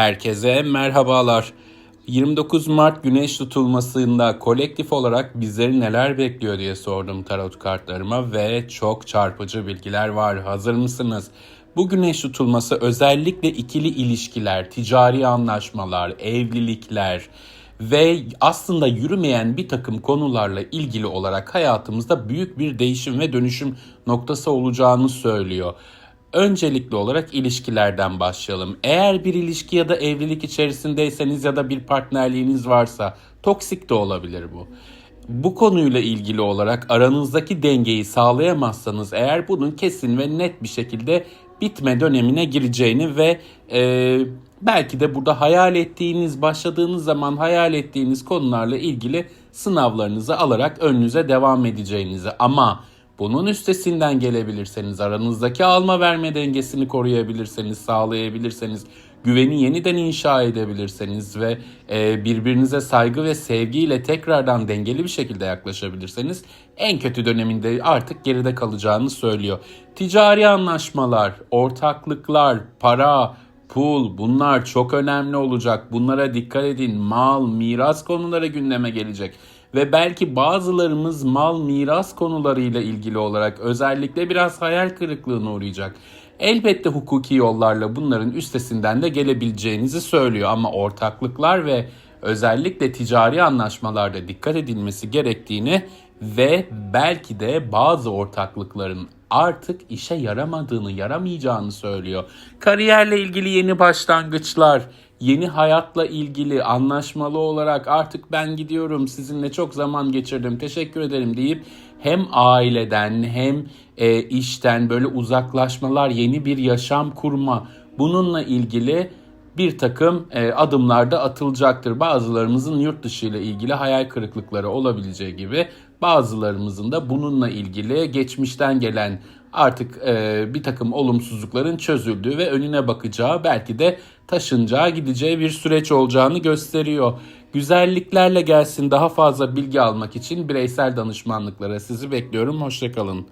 Herkese merhabalar. 29 Mart güneş tutulmasında kolektif olarak bizleri neler bekliyor diye sordum tarot kartlarıma ve çok çarpıcı bilgiler var. Hazır mısınız? Bu güneş tutulması özellikle ikili ilişkiler, ticari anlaşmalar, evlilikler ve aslında yürümeyen bir takım konularla ilgili olarak hayatımızda büyük bir değişim ve dönüşüm noktası olacağını söylüyor. Öncelikli olarak ilişkilerden başlayalım. Eğer bir ilişki ya da evlilik içerisindeyseniz ya da bir partnerliğiniz varsa toksik de olabilir bu. Bu konuyla ilgili olarak aranızdaki dengeyi sağlayamazsanız eğer bunun kesin ve net bir şekilde bitme dönemine gireceğini ve e, belki de burada hayal ettiğiniz, başladığınız zaman hayal ettiğiniz konularla ilgili sınavlarınızı alarak önünüze devam edeceğinizi ama bunun üstesinden gelebilirseniz, aranızdaki alma verme dengesini koruyabilirseniz, sağlayabilirseniz, güveni yeniden inşa edebilirseniz ve e, birbirinize saygı ve sevgiyle tekrardan dengeli bir şekilde yaklaşabilirseniz en kötü döneminde artık geride kalacağını söylüyor. Ticari anlaşmalar, ortaklıklar, para, pul bunlar çok önemli olacak. Bunlara dikkat edin. Mal, miras konuları gündeme gelecek ve belki bazılarımız mal miras konularıyla ilgili olarak özellikle biraz hayal kırıklığına uğrayacak. Elbette hukuki yollarla bunların üstesinden de gelebileceğinizi söylüyor ama ortaklıklar ve özellikle ticari anlaşmalarda dikkat edilmesi gerektiğini ve belki de bazı ortaklıkların artık işe yaramadığını, yaramayacağını söylüyor. Kariyerle ilgili yeni başlangıçlar, yeni hayatla ilgili anlaşmalı olarak artık ben gidiyorum sizinle çok zaman geçirdim teşekkür ederim deyip hem aileden hem e, işten böyle uzaklaşmalar yeni bir yaşam kurma bununla ilgili bir takım e, adımlar da atılacaktır. Bazılarımızın yurt dışı ile ilgili hayal kırıklıkları olabileceği gibi bazılarımızın da bununla ilgili geçmişten gelen artık e, bir takım olumsuzlukların çözüldüğü ve önüne bakacağı belki de taşınacağı gideceği bir süreç olacağını gösteriyor. Güzelliklerle gelsin daha fazla bilgi almak için bireysel danışmanlıklara sizi bekliyorum. Hoşçakalın.